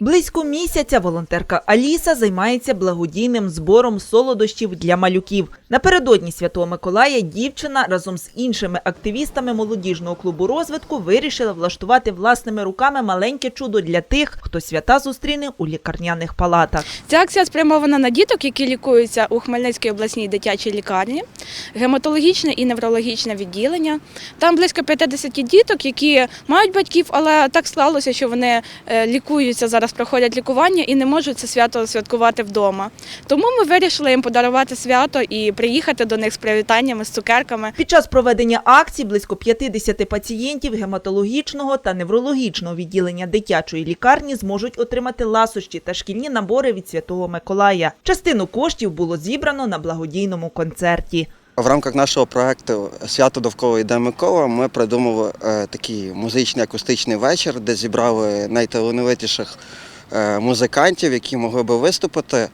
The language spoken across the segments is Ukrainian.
Близько місяця волонтерка Аліса займається благодійним збором солодощів для малюків. Напередодні Святого Миколая дівчина разом з іншими активістами молодіжного клубу розвитку вирішила влаштувати власними руками маленьке чудо для тих, хто свята зустріне у лікарняних палатах. Ця акція спрямована на діток, які лікуються у Хмельницькій обласній дитячій лікарні, гематологічне і неврологічне відділення. Там близько 50 діток, які мають батьків, але так склалося, що вони е, лікуються зараз, проходять лікування і не можуть це свято святкувати вдома. Тому ми вирішили їм подарувати свято і приїхати до них з привітаннями, з цукерками. Під час проведення акції близько 50 пацієнтів гематологічного та неврологічного відділення дитячої лікарні зможуть отримати ласощі та шкільні набори від Святого Миколая. Частину коштів було зібрано на благодійному концерті. В рамках нашого проекту Свято довкола йде Микола. Ми придумали е, такий музичний акустичний вечір, де зібрали найталановитіших е, музикантів, які могли би виступити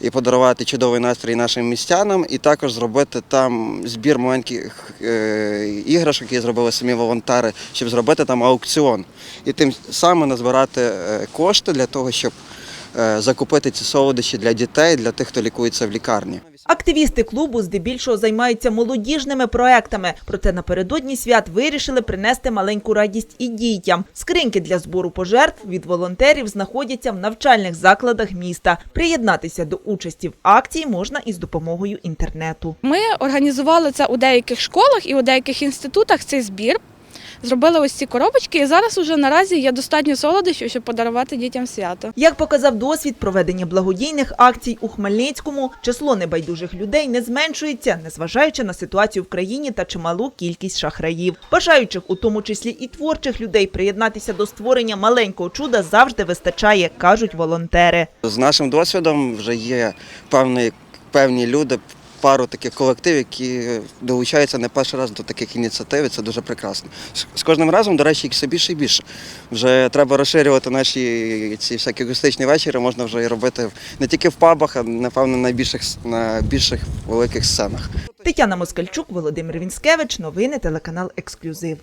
і подарувати чудовий настрій нашим містянам, і також зробити там збір маленьких е, іграшок, які зробили самі волонтери, щоб зробити там аукціон. І тим самим назбирати кошти для того, щоб закупити ці солодощі для дітей, для тих, хто лікується в лікарні. Активісти клубу здебільшого займаються молодіжними проектами. Проте напередодні свят вирішили принести маленьку радість і дітям. Скриньки для збору пожертв від волонтерів знаходяться в навчальних закладах міста. Приєднатися до участі в акції можна із допомогою інтернету. Ми організували це у деяких школах і у деяких інститутах цей збір. Зробили ось ці коробочки, і зараз уже наразі є достатньо солодощів, щоб подарувати дітям свято. Як показав досвід проведення благодійних акцій у Хмельницькому, число небайдужих людей не зменшується, незважаючи на ситуацію в країні та чималу кількість шахраїв. Бажаючих, у тому числі і творчих людей, приєднатися до створення маленького чуда завжди вистачає, кажуть волонтери. З нашим досвідом вже є певні, певні люди, пару таких колективів, які долучаються не перший раз до таких ініціатив. і Це дуже прекрасно. З- кожним разом, до речі, їх все більше і більше. Вже треба розширювати наші ці всякі акустичні вечори. Можна вже і робити не тільки в пабах, а напевно на більших на більших великих сценах. Тетяна Москальчук, Володимир Вінськевич. Новини телеканал Ексклюзив.